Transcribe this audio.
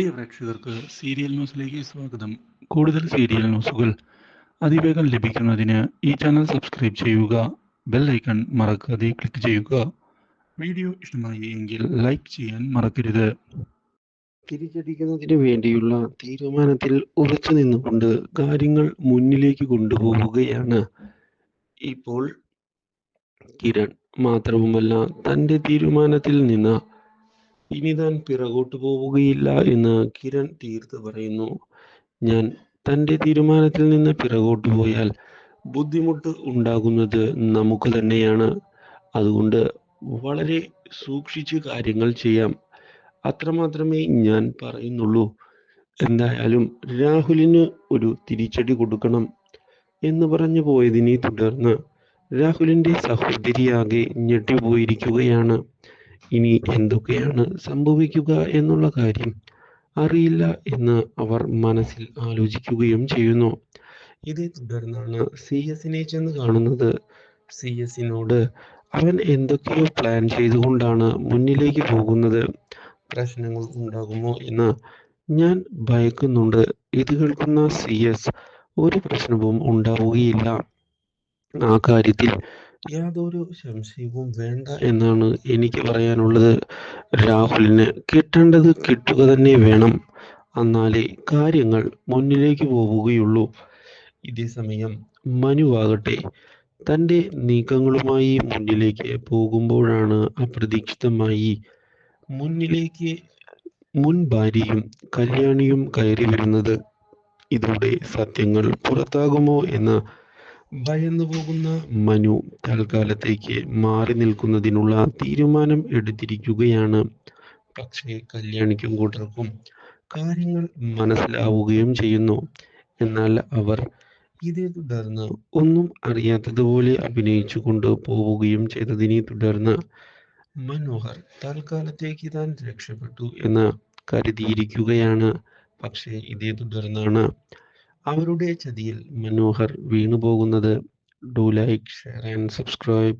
പ്രിയ പ്രേക്ഷകർക്ക് സീരിയൽ ന്യൂസിലേക്ക് സ്വാഗതം. കൂടുതൽ സീരിയൽ ന്യൂസുകൾ അതിവേഗം ലഭിക്കുന്നതിന് ഈ ചാനൽ സബ്സ്ക്രൈബ് ചെയ്യുക ബെൽ ഐക്കൺ മറക്കാതെ ക്ലിക്ക് ചെയ്യുക. വീഡിയോ ഇഷ്ടമായി എങ്കിൽ ലൈക്ക് ചെയ്യാൻ മറക്കരുത്. തിരിച്ചടിക്കുന്നതിന് വേണ്ടിയുള്ള തീരുമാനത്തിൽ ഉറച്ചു നിന്നുകൊണ്ട് കാര്യങ്ങൾ മുന്നിലേക്ക് കൊണ്ടുപോവുകയാണ്. ഇപ്പോൾ കിരൺ മാത്രവുമല്ല തന്റെ തീരുമാനത്തിൽ നിന്ന് ഇനി താൻ പിറകോട്ട് പോവുകയില്ല എന്ന് കിരൺ തീർത്ത് പറയുന്നു. ഞാൻ തന്റെ തീരുമാനത്തിൽ നിന്ന് പിറകോട്ട് പോയാൽ ബുദ്ധിമുട്ട് ഉണ്ടാകുന്നത് നമുക്ക് തന്നെയാണ്. അതുകൊണ്ട് വളരെ സൂക്ഷിച്ച് കാര്യങ്ങൾ ചെയ്യാം. അത്രമാത്രമേ ഞാൻ പറയുന്നുള്ളൂ. എന്തായാലും രാഹുലിന് ഒരു തിരിച്ചടി കൊടുക്കണം എന്ന് പറഞ്ഞു പോയതിനെ തുടർന്ന് രാഹുലിന്റെ സഹോദരിയാകെ ഞെട്ടിപ്പോയിരിക്കുകയാണ്. ഇനി എന്തൊക്കെയാണ് സംഭവിക്കുക എന്നുള്ള കാര്യം അറിയില്ല എന്ന് അവർ മനസ്സിൽ ആലോചിക്കുകയും ചെയ്യുന്നു. ഇതേ തുടർന്നാണ് സി എസിനെ ചെന്ന് കാണുന്നത്. സി എസിനോട് അവൻ എന്തൊക്കെയോ പ്ലാൻ ചെയ്തുകൊണ്ടാണ് മുന്നിലേക്ക് പോകുന്നത്. പ്രശ്നങ്ങൾ ഉണ്ടാകുമോ എന്ന് ഞാൻ ഭയക്കുന്നുണ്ട്. ഇത് കേൾക്കുന്ന സി എസ് ഒരു പ്രശ്നവും ഉണ്ടാവുകയില്ല. ആ കാര്യത്തിൽ യാതൊരു സംശയവും വേണ്ട എന്നാണ് എനിക്ക് പറയാനുള്ളത്. രാഹുലിന് കിട്ടേണ്ടത് കിട്ടുക തന്നെ വേണം. എന്നാലേ കാര്യങ്ങൾ മുന്നിലേക്ക് പോവുകയുള്ളൂ. ഇതേ സമയം മനുവാകട്ടെ തന്റെ നീക്കങ്ങളുമായി മുന്നിലേക്ക് പോകുമ്പോഴാണ് അപ്രതീക്ഷിതമായി മുന്നിലേക്ക് മുൻ ഭാര്യയും കല്യാണിയും കയറി വരുന്നത്. ഇതോടെ സത്യങ്ങൾ പുറത്താകുമോ എന്ന് ഭയന്നു പോകുന്ന മനു തൽക്കാലത്തേക്ക് മാറി നിൽക്കുന്നതിനുള്ള തീരുമാനം എടുത്തിരിക്കുകയാണ്. പക്ഷേ കല്യാണിക്കും കൂട്ടർക്കും കാര്യങ്ങൾ മനസ്സിലാവുകയും ചെയ്യുന്നു. എന്നാൽ അവർ ഇതേ തുടർന്ന് ഒന്നും അറിയാത്തതുപോലെ അഭിനയിച്ചു കൊണ്ട് പോവുകയും ചെയ്തതിനെ തുടർന്ന് മനോഹർ തൽക്കാലത്തേക്ക് താൻ രക്ഷപ്പെട്ടു എന്ന് കരുതിയിരിക്കുകയാണ്. പക്ഷേ ഇതേ തുടർന്നാണ് അവരുടെ ചതിയിൽ മനോഹർ വീണു പോകുന്നത് do like share and subscribe